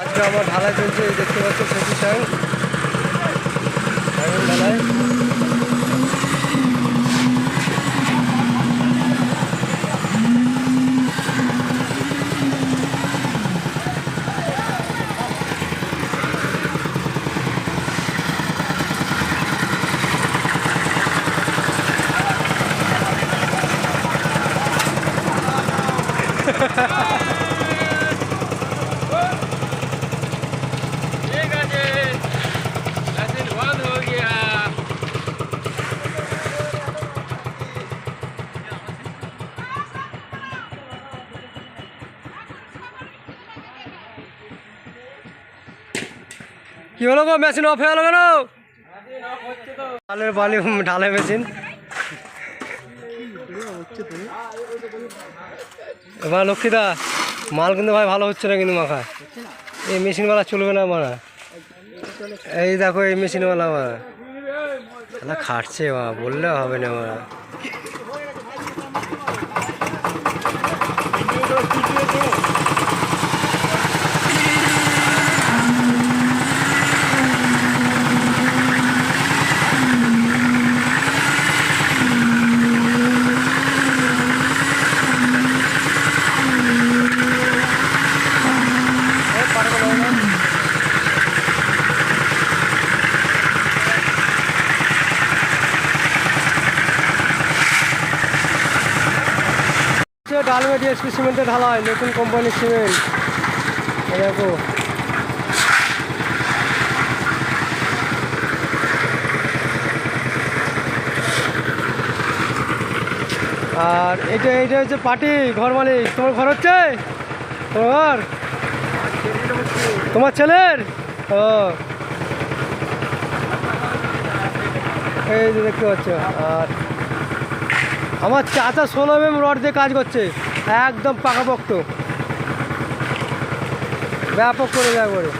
আজকে আমার ঢালাই চলছে এই দেখতে পাচ্ছ সেতু ট্যাঙ্ক ঢালাই। ठीक কি হলো গো মেশিন অফ হয়ে গেল কেন? ঢালের বালি ঢালাই মেশিন এবার লক্ষ্মীদা, মাল কিন্তু ভাই ভালো হচ্ছে না কিন্তু মাখা। এই মেশিনওয়ালা চলবে না মারা। এই দেখো, এই মেশিনওয়ালা মারা। খাটছে মা বললে হবে না মারা। হচ্ছে ডালমেটি এসপি সিমেন্টে ঢালাই নতুন কোম্পানির সিমেন্ট। দেখো। আর এটা এটা হচ্ছে পার্টি, ঘর মালিক, তোমার ঘর হচ্ছে? তোমার তোমার ছেলের? ও। এই যে দেখতে পাচ্ছ, আর আমার চাচা ষোলো এম রড দিয়ে কাজ করছে। একদম পাকাপোক্ত। ব্যাপক করে যায় করে